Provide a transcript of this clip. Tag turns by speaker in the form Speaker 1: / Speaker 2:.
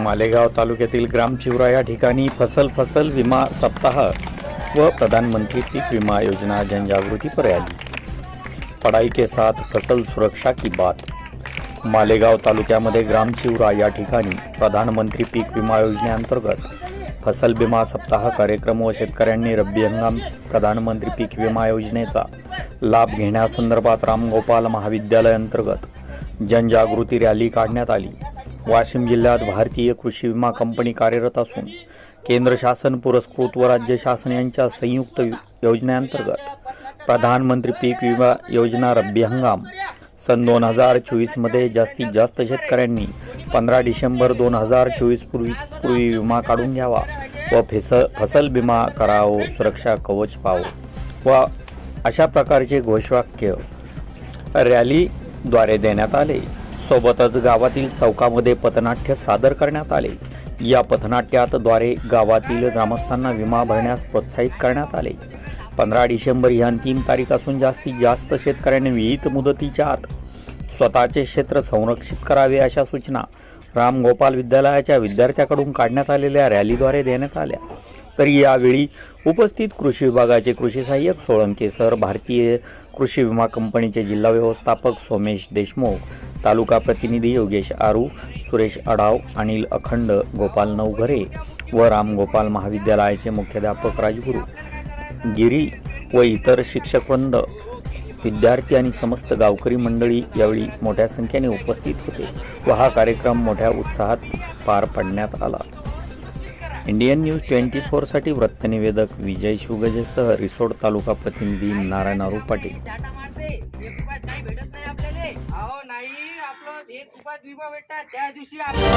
Speaker 1: मालेगाव तालुक्यातील ग्रामचिवरा या ठिकाणी फसल फसल विमा सप्ताह व प्रधानमंत्री पीक विमा योजना जनजागृती पर रॅली. पढ़ाई के साथ फसल सुरक्षा की बात. मालेगाव तालुक्यामध्ये ग्रामचिवरा या ठिकाणी प्रधानमंत्री पीक विमा योजनेअंतर्गत फसल विमा सप्ताह कार्यक्रम व शेतकऱ्यांनी रब्बी हंगाम प्रधानमंत्री पीक विमा योजनेचा लाभ घेण्यासंदर्भात रामगोपाल महाविद्यालय अंतर्गत जनजागृती रॅली काढण्यात आली. वाशिम जिल्ह्यात भारतीय कृषी विमा कंपनी कार्यरत असून केंद्र शासन पुरस्कृत व राज्य शासन यांच्या संयुक्त योजनेअंतर्गत प्रधानमंत्री पीक विमा योजना रब्बी हंगाम सन दोन हजार चोवीसमध्ये जास्तीत जास्त शेतकऱ्यांनी पंधरा डिसेंबर दोन हजार चोवीस पूर्वी पूर्वी विमा काढून घ्यावा व फेस फसल विमा करावं सुरक्षा कवच पावो व अशा प्रकारचे घोषवाक्य रॅलीद्वारे देण्यात आले. सोबतच गावातील चौकामध्ये पथनाट्य सादर करण्यात आले. या पथनाट्याद्वारे गावातील ग्रामस्थांना विमा भरण्यास प्रोत्साहित करण्यात आले. पंधरा डिसेंबर ही अंतिम तारीख असून जास्तीत जास्त शेतकऱ्यांनी विहित मुदतीच्या आत स्वतःचे क्षेत्र संरक्षित करावे अशा सूचना रामगोपाल विद्यालयाच्या विद्यार्थ्याकडून काढण्यात आलेल्या रॅलीद्वारे देण्यात आल्या. तर यावेळी उपस्थित कृषी विभागाचे कृषी सहाय्यक सोळंके सर भारतीय कृषी विमा कंपनीचे जिल्हा व्यवस्थापक सोमेश देशमुख तालुका प्रतिनिधी योगेश आरू सुरेश अडाव अनिल अखंड गोपाल नवघरे व रामगोपाल महाविद्यालयाचे मुख्याध्यापक राजगुरू. गिरी व इतर शिक्षकवृंद विद्यार्थी आणि समस्त गावकरी मंडळी यावेळी मोठ्या संख्येने उपस्थित होते व हा कार्यक्रम मोठ्या उत्साहात पार पाडण्यात आला. इंडियन न्यूज ट्वेंटी फोरसाठी वृत्तनिवेदक विजय शिवगजेसह रिसोड तालुका प्रतिनिधी नारायण पाटील.
Speaker 2: नाही
Speaker 3: आपलं एक रुपया दुई भेटतात. त्या दिवशी आपण